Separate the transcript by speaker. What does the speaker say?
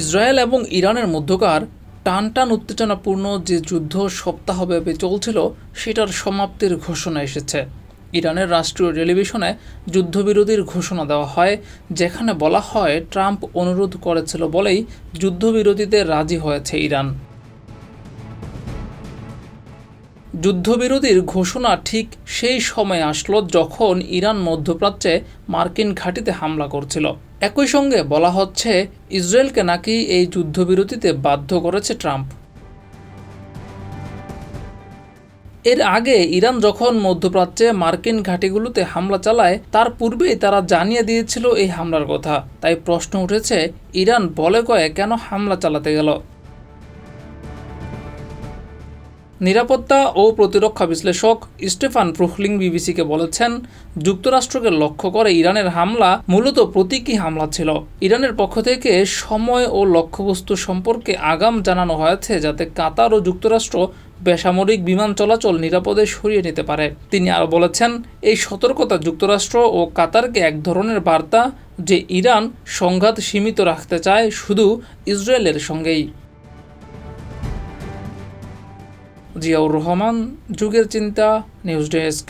Speaker 1: Israel এবং ইরানের মধ্যকার টান টান উত্তেজনাপূর্ণ যে যুদ্ধ সপ্তাহব্যাপী চলছিল, সেটার সমাপ্তির ঘোষণা এসেছে। ইরানের রাষ্ট্রীয় টেলিভিশনে যুদ্ধবিরোধীর ঘোষণা দেওয়া হয়, যেখানে বলা হয়, ট্রাম্প অনুরোধ করেছিল বলেই যুদ্ধবিরোধীদের রাজি হয়েছে ইরান। যুদ্ধবিরতির ঘোষণা ঠিক সেই সময় আসলো যখন ইরান মধ্যপ্রাচ্যে মার্কিন ঘাঁটিতে হামলা করছিল। একই সঙ্গে বলা হচ্ছে, ইসরায়েলকে নাকি এই যুদ্ধবিরতিতে বাধ্য করেছে ট্রাম্প। এর আগে ইরান যখন মধ্যপ্রাচ্যে মার্কিন ঘাঁটিগুলোতে হামলা চালায়, তার পূর্বেই তারা জানিয়ে দিয়েছিল এই হামলার কথা। তাই প্রশ্ন উঠেছে, ইরান বলে কয়ে কেন হামলা চালাতে গেল? নিরাপত্তা ও প্রতিরক্ষা বিশ্লেষক স্টেফান প্রুখলিং বিবিসিকে বলেছেন, যুক্তরাষ্ট্রকে লক্ষ্য করে ইরানের হামলা মূলত প্রতীকী হামলা ছিল। ইরানের পক্ষ থেকে সময় ও লক্ষ্যবস্তু সম্পর্কে আগাম জানানো হয়েছে যাতে কাতার ও যুক্তরাষ্ট্র বেসামরিক বিমান চলাচল নিরাপদে সরিয়ে নিতে পারে। তিনি আরও বলেছেন, এই সতর্কতা যুক্তরাষ্ট্র ও কাতারকে এক ধরনের বার্তা যে ইরান সংঘাত সীমিত রাখতে চায় শুধু ইসরায়েলের সঙ্গেই। জিয়াউর রহমান যুগের চিন্তা নিউজ ডেস্ক।